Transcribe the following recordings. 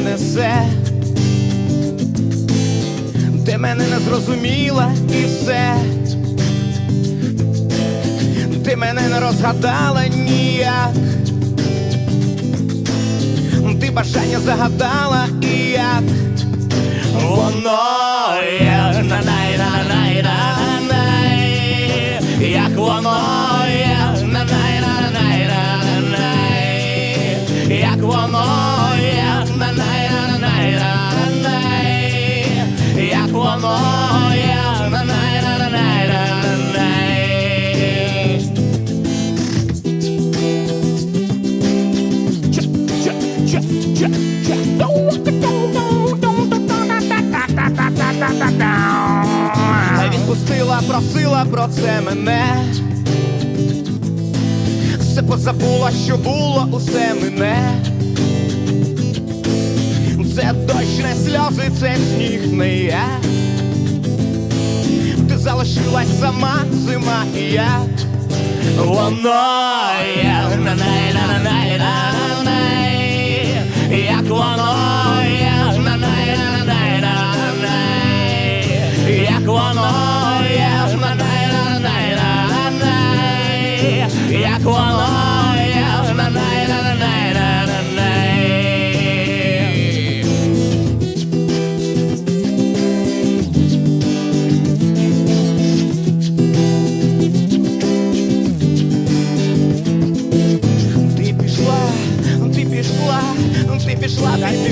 несе, ти мене не зрозуміла і все, ти мене не розгадала ніяк, ти бажання загадала і як. Воно є. На най на най на най як воно є. На най як воно є, на най про це мене. Все позабула, що було, усе мене. Це дощ, не сльози, це сніг, не я. Ти залишилась сама, зима і я. Воно є на-най, на-най, на-най, як воно є як воно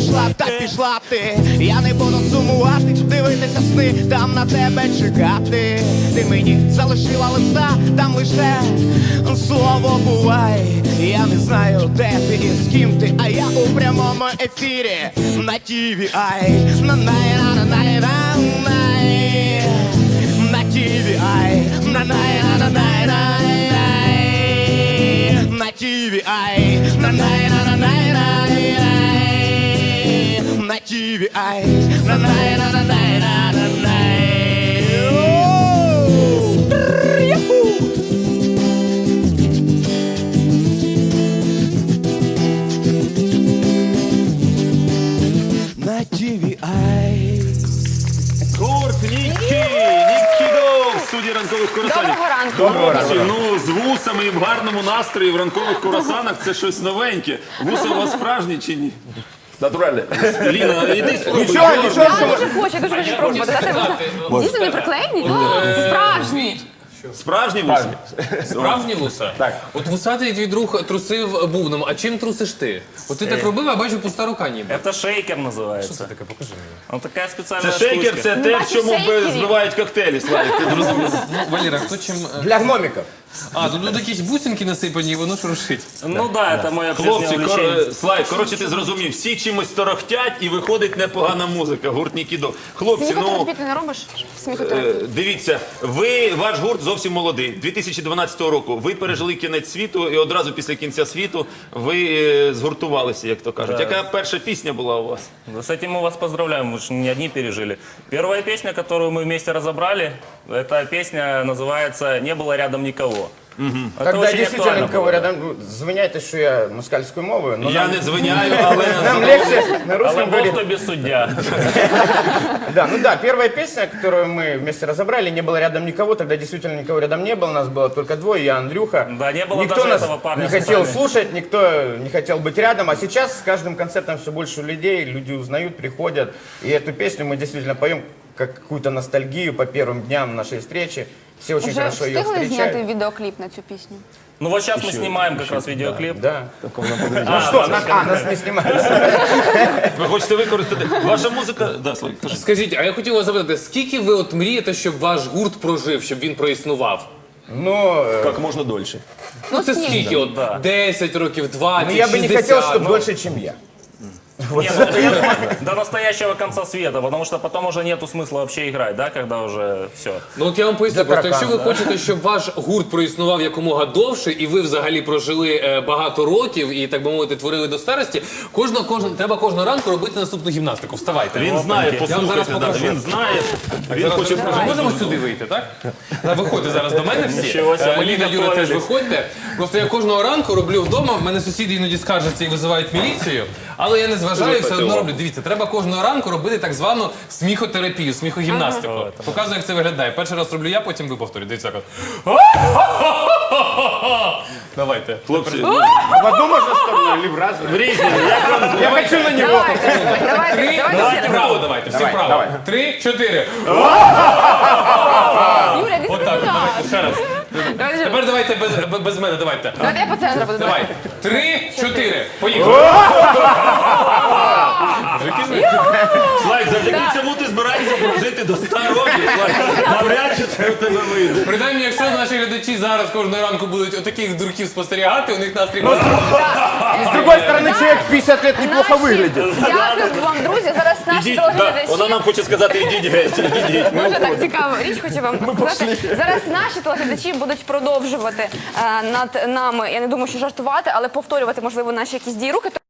пішла, та й пішла, пішла ти. Я не буду сумувати, дивитися сни, там на тебе чекати. Ти мені залишила листа, там лише слово бувай. Я не знаю, де ти і з ким ти, а я у прямому ефірі на тіві ай на най на най на най на тіві ай на най на най най на тіві ай на най на на тіві ай на най на най на най Оу! На Гурт Нікі! В студії ранкових курасанів. Доброго ранку. Доброго ранку. Ну, з вусами і в гарному настрої в ранкових курасанах це щось новеньке. Вуси у вас справжні чи ні? Натуральне. Ліна, іди спробуй. Нічого, нічого, Я дуже хочу, я дуже хочу спробувати. Дійсно не приклеєні? Це справжні. Справжні вуси? Справжні вуса? Так. От вусатий твій друг трусив бубном, а чим трусиш ти? От ти так робив, а бачу пуста рука ніби. Это шейкер Що называется. це таке? Покажи мені. Он такая специальная Це шейкер, штучка. це те, в бачиш чому шейкерів? збивають коктейлі, Славік, ти зрозумів? Ну, Валера, хто чим. е, Для гномиків. А, тут, тут якісь бусинки насипані, і воно шуршить. Ну да, это мое Хлопці, прежнее увлечение. кор... Слайк, коротше, ти зрозумів, всі чимось торохтять і виходить непогана музика, гурт Нікідо. Хлопці, Сміху ну... терапіти не робиш? Сміху Е, терапіти. Дивіться, ви ваш гурт зовсім молодий. 2012 року ви пережили кінець світу, і одразу після кінця світу ви е, згуртувалися, як то кажуть. Яка перша пісня була у вас? Да, С этим мы вас поздравляем, вы же не одни пережили. Первая песня, которую мы вместе разобрали, эта песня называется «Не было рядом никого». Когда рядом ну, звиняйте, що я москальською мовою, но Я нам, не звиняю, але нам легче на Але русском Бог говорить. то без суддя. Да, ну да, первая песня, которую мы вместе разобрали, не было рядом никого, тогда действительно никого рядом не было, нас было только двое, я, Андрюха. Да, не было никто даже нас этого парня не с хотел нами. слушать, никто не хотел быть рядом, а сейчас с каждым концертом все больше людей, люди узнают, приходят, и эту песню мы действительно поем как какую-то ностальгию по первым дням нашей встречи. Все очень Вже хорошо ее встигли встречают. зняти відеокліп на цю пісню? Ну вот сейчас мы снимаем как раз видеоклип. Да. А, Что, да, нас, а, нас не снимают. ви хочете використати. Ваша музика. Да, Славік, кажи. Скажіть, а я хотів вас запитати, скільки ви от мрієте, щоб ваш гурт прожив, щоб він проіснував? Ну, э, Як можна дольше. Ну це скільки? скільки? От 10 років, 20, ну, я бы не 60, хотел, чтобы ну. дольше, чем я. Нет, ну, я думаю, до настоящего конца света, потому что потом уже нету смысла вообще играть, да, когда уже все. Ну от я вам поясню, просто якщо ви хочете, щоб ваш гурт проіснував якомога довше, і ви взагалі прожили е, багато років і так би мовити творили до старості, кожного кожного треба кожного ранку робити наступну гімнастику. Вставайте. Він знає, Я вам зараз послухайте, да, покажу. він знає. Він хоче Ми можемо сюди вийти, так? Да, Виходьте зараз до мене всі. Нічого собі, Е, Маліна вони Юра теж виходьте. Просто я кожного ранку роблю вдома. В мене сусіди іноді скаржаться і визивають міліцію, але я не зважаю. Вважаю, все одно роблю. Дивіться, треба кожного ранку робити так звану сміхотерапію, сміхогімнастику. Показую, як це виглядає. Перший раз роблю я, потім ви повторюєте. Дивіться, так от. Давайте. Хлопці, В одну можно с тобой или в разные? Я хочу на него. Давайте, Три, давайте, вправо, давайте, всі Давай, вправо. Три, чотири. Юля, не Отак, от, давайте ще раз. Тепер давайте без, без мене, давайте. давайте я по центру буду. Давай. Три, чотири. Поїхали. Слайк, завдяки цьому ти збираєшся прожити до 100 років. Слайк, навряд це в тебе вийде. Принаймні, якщо наші глядачі зараз кожного ранку будуть отаких дурків спостерігати, у них настрій буде. С другой стороны, человек в 50 лет неплохо выглядит. Дякую вам, друзі. Зараз наші Ідіть, да, телеглядачі. вона нам хоче сказати, ідіть геть, ідіть геть. Ми Дуже так цікаво. Річ хочу вам сказати. Зараз наші телеглядачі будуть продовжувати е, над нами. Я не думаю, що жартувати, але повторювати можливо наші якісь дії рухи.